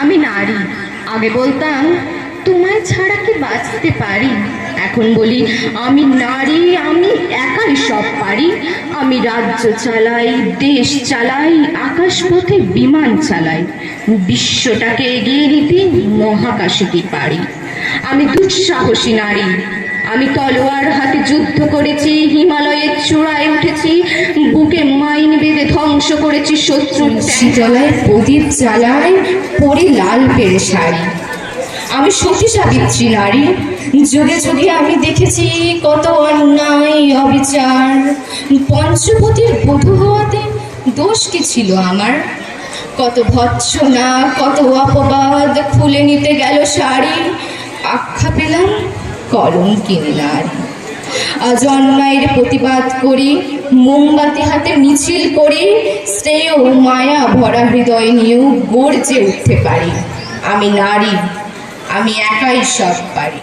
আমি নারী। আগে বলতাম, তোমায় ছাড়া কি বাঁচতে পারি? এখন বলি, আমি নারী, আমি একাই সব পারি। আমি রাজ্য চালাই, দেশ চালাই, আকাশপথে বিমান চালাই। বিশ্বটাকে এগিয়ে নিতে মহাকাশে কি পারি? আমি দুঃসাহসী নারী। আমি তলোয়ার হাতে যুদ্ধ করেছি, হিমালয়ের চূড়ায় উঠেছি, বুকে বেঁধে ধ্বংস করেছি শত্রুর শীতলায় প্রদীপ জ্বালায় পরি লাল পেরে শাড়ি। আমি সতী সাবিত্রী নারী। যুগে যুগে আমি দেখেছি কত অন্যায় অবিচার। পঞ্চপতির বধূ হওয়াতে দোষ কি ছিল আমার? কত ভৎসনা কত অপবাদ খুলে নিতে গেল শাড়ি। আখ্যা পেলাম কলঙ্কিন নারী আজ অন্যায়ের প্রতিবাদ করি, মোমবাতি হাতে মিছিল করি শ্রেয় মায়া ভরা হৃদয় নিয়েও গর্জে উঠতে পারি। আমি নারী, আমি একাই সব পারি।